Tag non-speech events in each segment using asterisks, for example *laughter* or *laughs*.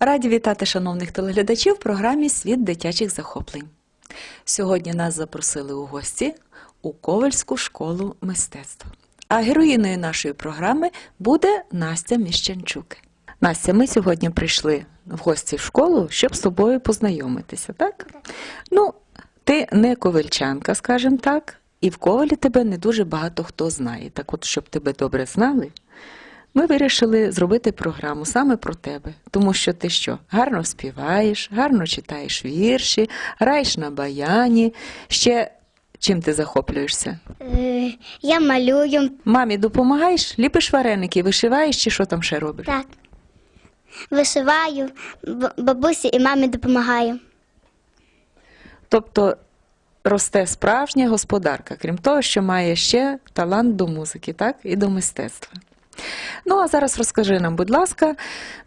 Раді вітати шановних телеглядачів в програмі Світ дитячих захоплень. Сьогодні нас запросили у гості у Ковальську школу мистецтва. А героїною нашої програми буде Настя Міщанчук. Настя, ми сьогодні прийшли в гості в школу, щоб з тобою познайомитися, так? Ну, ти не ковальчанка, скажімо так, і в ковалі тебе не дуже багато хто знає. Так от, щоб тебе добре знали, ми вирішили зробити програму саме про тебе, тому що ти що? Гарно співаєш, гарно читаєш вірші, граєш на баяні. Ще чим ти захоплюєшся? Е, Я малюю. Мамі допомагаєш, ліпиш вареники, вишиваєш чи що там ще робиш? Так. Вишиваю, бабусі і мамі допомагаю. Тобто росте справжня господарка, крім того, що має ще талант до музики, так? І до мистецтва. Ну, а зараз розкажи нам, будь ласка,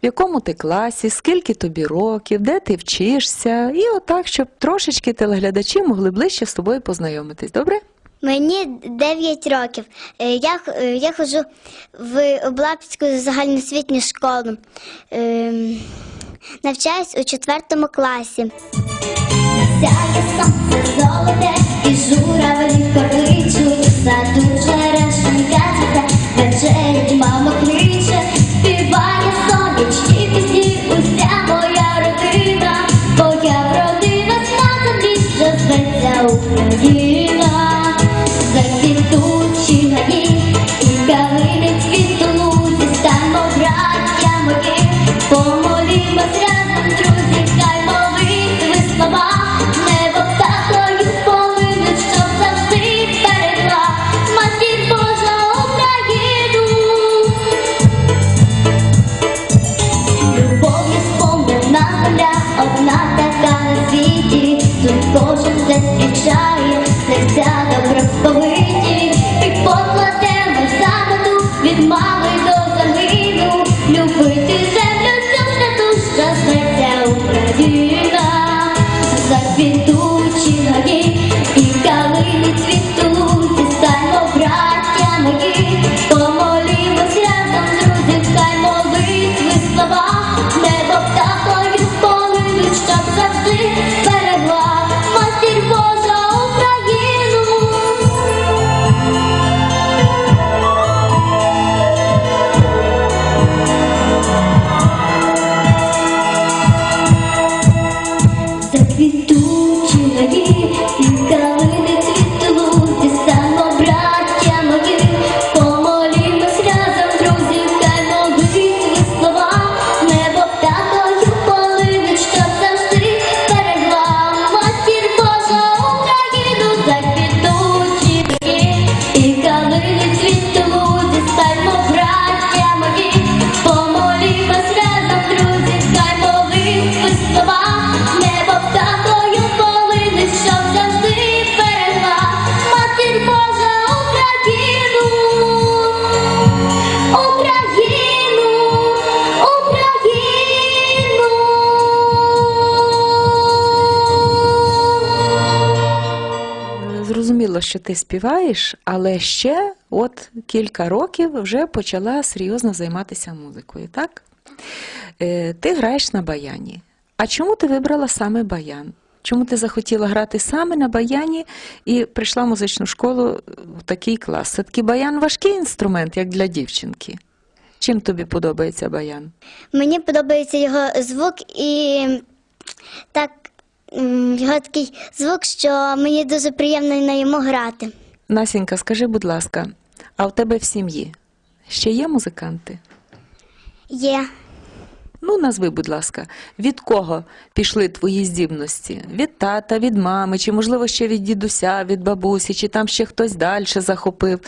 в якому ти класі, скільки тобі років, де ти вчишся, і отак, щоб трошечки телеглядачі могли ближче з тобою познайомитись, добре? Мені 9 років. Е, Я, е, я ходжу в Облапську загальноосвітню школу. Ем, Навчаюсь у 4 класі. Сяє сонце золоте, і журавлі кличуть, саду черешенька That's it, mama, please. Що ти співаєш, але ще от кілька років вже почала серйозно займатися музикою, так? Е, ти граєш на баяні. А чому ти вибрала саме баян? Чому ти захотіла грати саме на баяні і прийшла в музичну школу в такий клас? Це такий баян важкий інструмент, як для дівчинки. Чим тобі подобається баян? Мені подобається його звук і так його такий звук, що мені дуже приємно на йому грати. Насінька, скажи, будь ласка, а в тебе в сім'ї ще є музиканти? Є. Ну, назви, будь ласка, від кого пішли твої здібності? Від тата, від мами, чи, можливо, ще від дідуся, від бабусі, чи там ще хтось далі захопив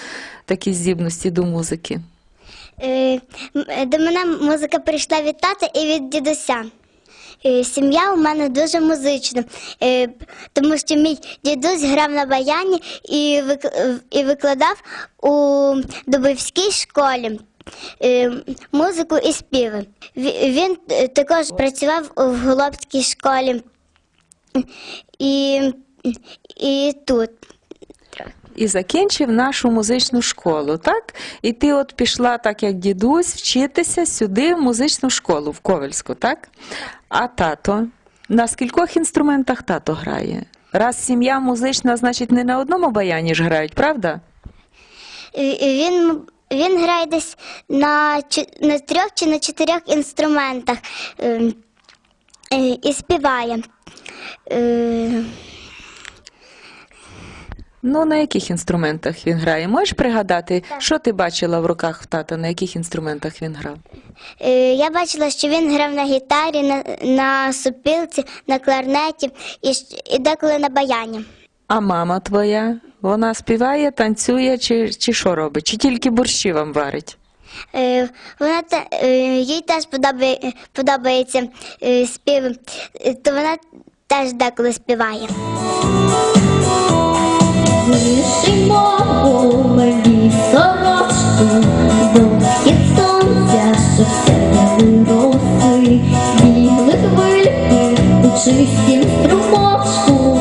такі здібності до музики? Е, До мене музика прийшла від тата і від дідуся. Е, Сім'я у мене дуже музична, е, тому що мій дідусь грав на баяні і викладав у Дубовській школі е, музику і співи. Він також працював в Голобській школі і, і тут. І закінчив нашу музичну школу, так? І ти от пішла, так як дідусь, вчитися сюди в музичну школу в Ковельську, так? А тато? На скількох інструментах тато грає? Раз сім'я музична, значить не на одному баяні ж грають, правда? Він, він грає десь на, на трьох чи на чотирьох інструментах ем, е, і співає. Ну, на яких інструментах він грає? Можеш пригадати, що ти бачила в руках в тата, на яких інструментах він грав? е, Я бачила, що він грав на гітарі, на, на супілці, на кларнеті і, і деколи на баяні. А мама твоя? Вона співає, танцює чи, чи що робить? Чи тільки борщі вам варить? Е, Вона те- е, їй теж подобає, подобається е, спів, то вона теж деколи співає. Вишимо у мені сорочку, до схід сонця, що бігли хвильки у чистім струмочку,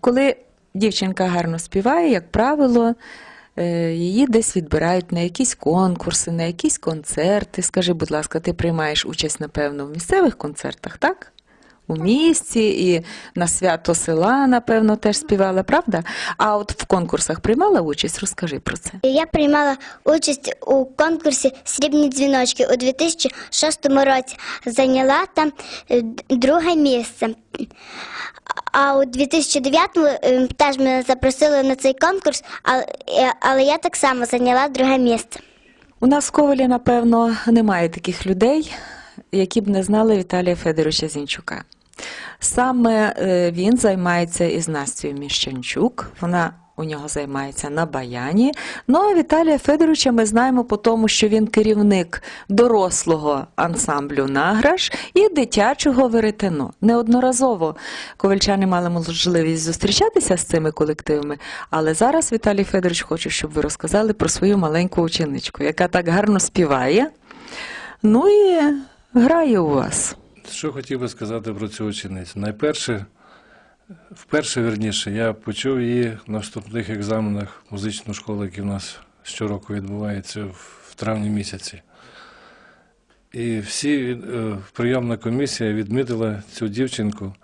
коли дівчинка гарно співає, як правило, е, її десь відбирають на якісь конкурси, на якісь концерти. Скажи, будь ласка, ти приймаєш участь, напевно, в місцевих концертах, так? У місті і на свято села, напевно, теж співала, правда? А от в конкурсах приймала участь? Розкажи про це. Я приймала участь у конкурсі Срібні дзвіночки у 2006 році. Зайняла там е, друге місце. А у 2009 е, теж мене запросили на цей конкурс, е, але я так само зайняла друге місце. У нас в Ковалі, напевно, немає таких людей, які б не знали Віталія Федоровича Зінчука. Саме е, він займається із Настю Міщанчук. Вона у нього займається на баяні. Ну а Віталія Федоровича ми знаємо по тому, що він керівник дорослого ансамблю Награш і дитячого веретено. Неодноразово ковальчани мали можливість зустрічатися з цими колективами, але зараз Віталій Федорович хоче, щоб ви розказали про свою маленьку ученичку, яка так гарно співає. Ну і грає у вас. Що хотів би сказати про цю ученицю? Найперше, вперше, верніше, я почув її на вступних екзаменах музичної школи, які в нас щороку відбуваються в травні місяці. І всі е, прийомна комісія відмітила цю дівчинку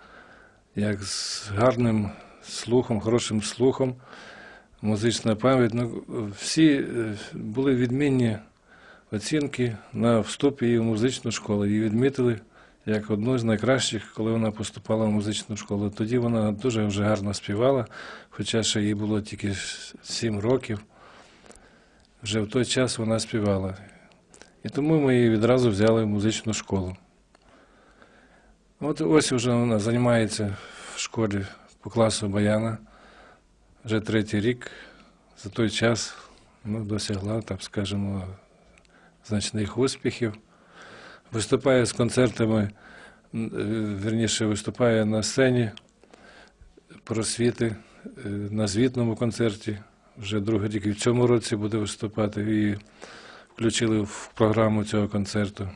як з гарним слухом, хорошим слухом, музична пам'ять. Ну, всі е, були відмінні оцінки на вступі її в музичну школу. Її відмітили як одну з найкращих, коли вона поступала в музичну школу. Тоді вона дуже вже гарно співала, хоча ще їй було тільки 7 років. Вже в той час вона співала. І тому ми її відразу взяли в музичну школу. От ось вже вона займається в школі по класу Баяна вже третій рік. За той час ну, досягла, так скажемо, значних успіхів. Виступає з концертами е, вірніше виступає на сцені просвіти е, на звітному концерті. Вже другий рік і в цьому році буде виступати. І включили в програму цього концерту.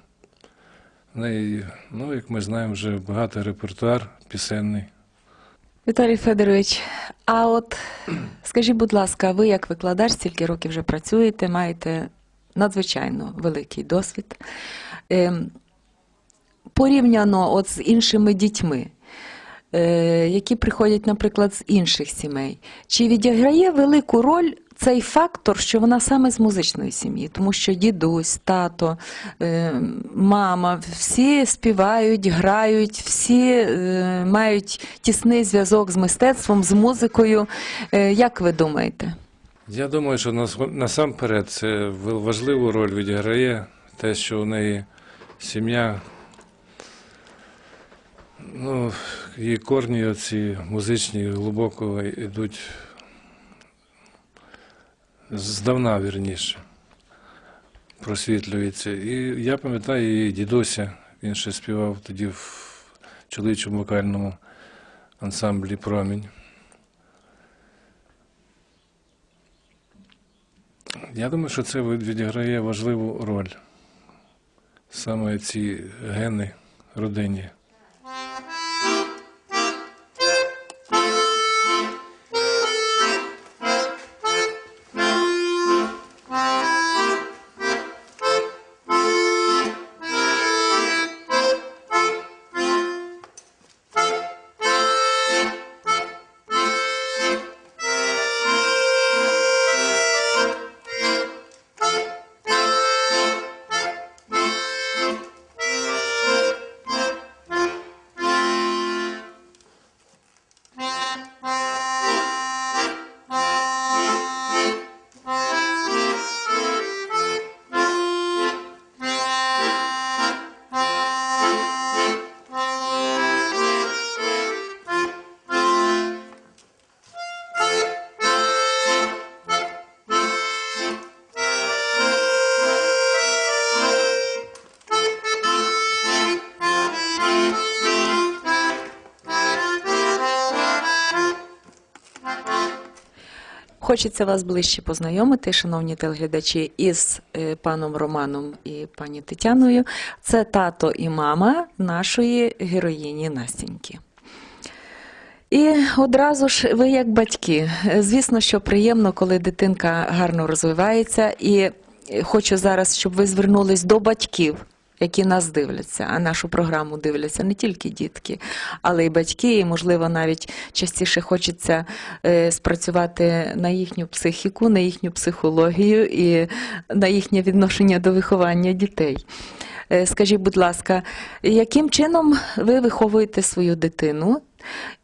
В неї, ну, як ми знаємо, вже багатий репертуар пісенний. Віталій Федорович, а от скажіть, будь ласка, ви як викладач стільки років вже працюєте, маєте надзвичайно великий досвід. Ем, порівняно от з іншими дітьми, е, які приходять, наприклад, з інших сімей, чи відіграє велику роль цей фактор, що вона саме з музичної сім'ї, тому що дідусь, тато, е, мама, всі співають, грають, всі е, мають тісний зв'язок з мистецтвом, з музикою. Е, Як ви думаєте? Я думаю, що нас- насамперед це важливу роль відіграє те, що у неї сім'я, ну, її корні оці музичні глибоко йдуть здавна, вірніше, просвітлюється. І я пам'ятаю її дідуся, він ще співав тоді в чоловічому вокальному ансамблі Промінь. Я думаю, що це відіграє важливу роль. Саме ці гени родині. Хочеться вас ближче познайомити, шановні телеглядачі, із е, паном Романом і пані Тетяною. Це тато і мама нашої героїні Настіньки. І одразу ж ви як батьки. Е, Звісно, що приємно, коли дитинка гарно розвивається, і е, хочу зараз, щоб ви звернулись до батьків, які нас дивляться, а нашу програму дивляться не тільки дітки, але й батьки, і, можливо, навіть частіше хочеться е, спрацювати на їхню психіку, на їхню психологію і на їхнє відношення до виховання дітей. Е, Скажіть, будь ласка, яким чином ви виховуєте свою дитину?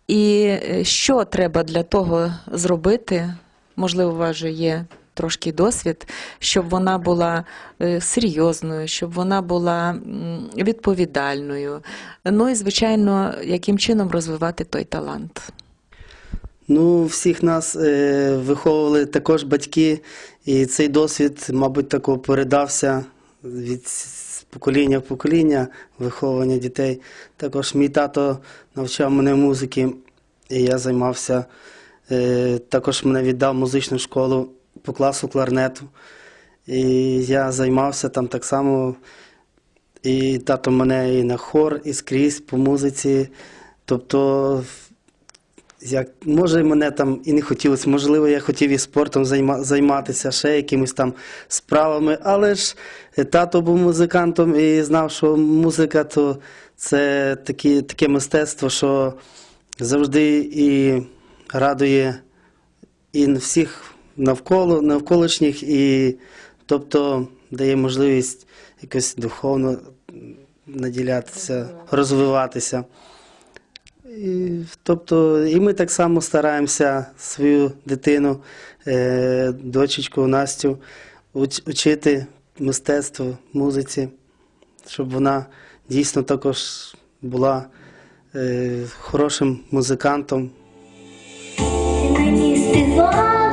І е, що треба для того зробити? Можливо, у вас же є трошки досвід, щоб вона була е, серйозною, щоб вона була відповідальною. Ну і, звичайно, яким чином розвивати той талант. Ну, всіх нас е, виховували також батьки, і цей досвід, мабуть, тако передався від покоління в покоління виховування дітей. Також мій тато навчав мене музики, і я займався. Е, також мене віддав музичну школу по класу кларнету. І я займався там так само. І тато мене і на хор, і скрізь по музиці. Тобто як, може, мене там і не хотілося, можливо, я хотів і спортом займа, займатися, ще якимись там справами, але ж тато був музикантом і знав, що музика то це такі, таке мистецтво, що завжди і радує і всіх навколо, навколишніх, і тобто дає можливість якось духовно наділятися, розвиватися. І, тобто, і ми так само стараємося свою дитину, е, дочечку Настю, уч- учити мистецтву, музиці, щоб вона дійсно також була е, хорошим музикантом, мені співала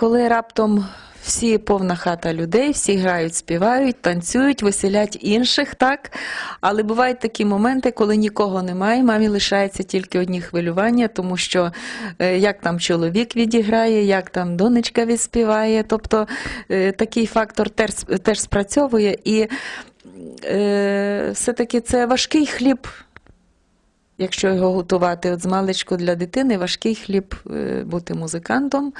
коли раптом всі повна хата людей, всі грають, співають, танцюють, веселять інших, так? Але бувають такі моменти, коли нікого немає, мамі лишається тільки одні хвилювання, тому що е, як там чоловік відіграє, як там донечка відспіває. Тобто е, такий фактор теж, теж спрацьовує. І е, все-таки це важкий хліб якщо його готувати от з маличку для дитини, важкий хліб е, бути музикантом.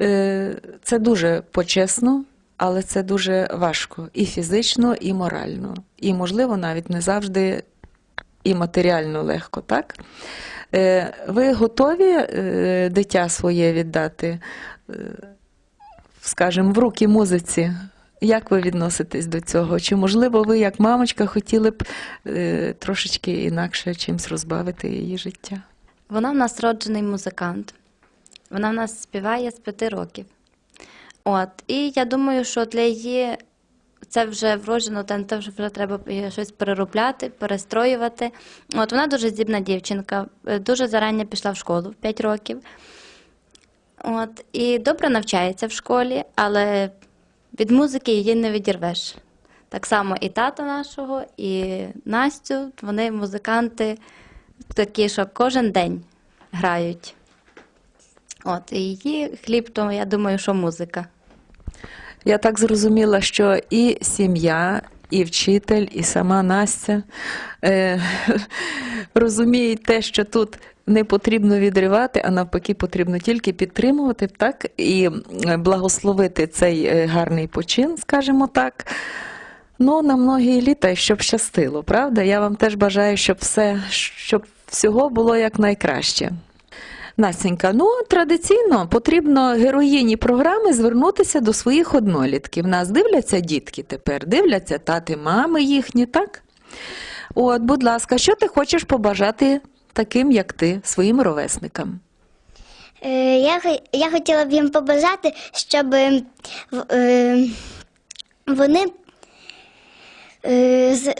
Е, Це дуже почесно, але це дуже важко і фізично, і морально. І, можливо, навіть не завжди і матеріально легко, так? Е, Ви готові е, дитя своє віддати, скажімо, в руки музиці? Як ви відноситесь до цього? Чи, можливо, ви, як мамочка, хотіли б трошечки інакше чимось розбавити її життя? Вона в нас роджений музикант. Вона в нас співає з п'яти років. От, і я думаю, що для її це вже вроджено, те вже треба щось переробляти, перестроювати. От вона дуже здібна дівчинка, е, дуже зарання пішла в школу в 5 років. От, і добре навчається в школі, але від музики її не відірвеш. Так само і тата нашого, і Настю, вони музиканти такі, що кожен день грають. От, і її хліб, то я думаю, що музика. Я так зрозуміла, що і сім'я, і вчитель, і сама Настя е, *laughs* розуміють те, що тут не потрібно відривати, а навпаки, потрібно тільки підтримувати, так, і благословити цей е, гарний почин, скажімо так. Ну, на многі літа, щоб щастило, правда? Я вам теж бажаю, щоб все, щоб всього було якнайкраще. Настенька, ну традиційно потрібно героїні програми звернутися до своїх однолітків. Нас дивляться дітки тепер, дивляться тати, мами їхні, так? От, будь ласка, що ти хочеш побажати таким, як ти, своїм ровесникам? Е, Я, я хотіла б їм побажати, щоб е, вони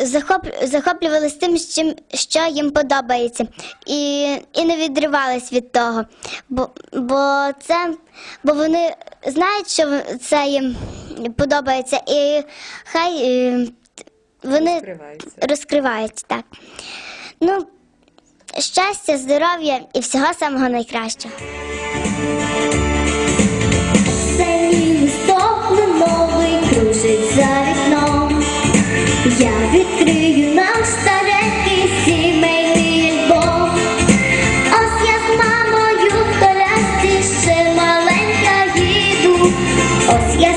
захоп, захоплювалися тим, чим, що їм подобається, і, і не відривались від того. Бо, бо, це, бо вони знають, що це їм подобається, і хай е, вони Розкриваються. розкриваються. Так. Ну, щастя, здоров'я і всього самого найкращого. Відкрию наш старенький сімейний альбом. Ось я з мамою в колясці ще маленька їду. Ось я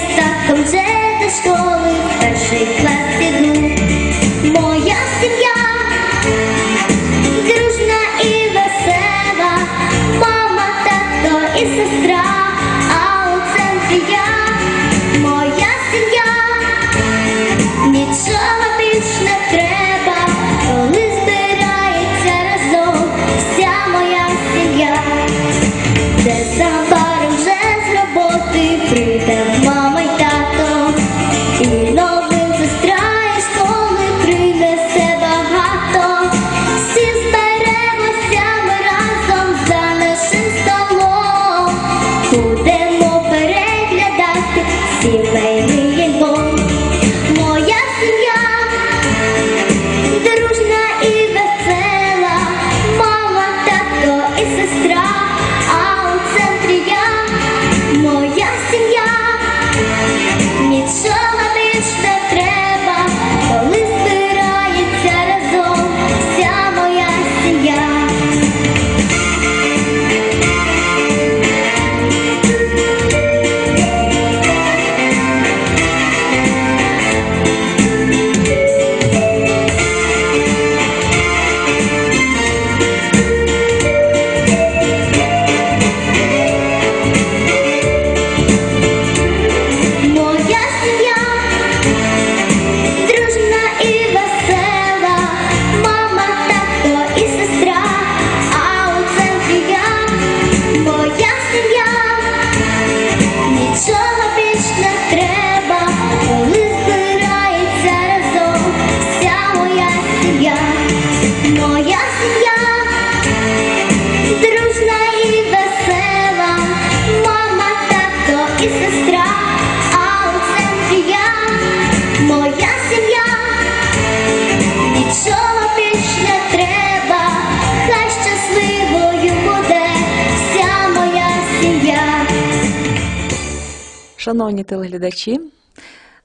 Шановні телеглядачі,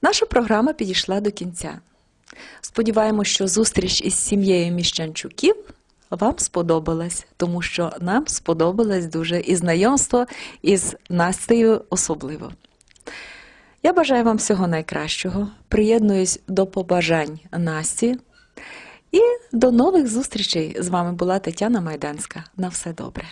наша програма підійшла до кінця. Сподіваємось, що зустріч із сім'єю Міщанчуків вам сподобалась, тому що нам сподобалось дуже і знайомство із Настею особливо. Я бажаю вам всього найкращого. Приєднуюсь до побажань Насті. І до нових зустрічей. З вами була Тетяна Майданська. На все добре.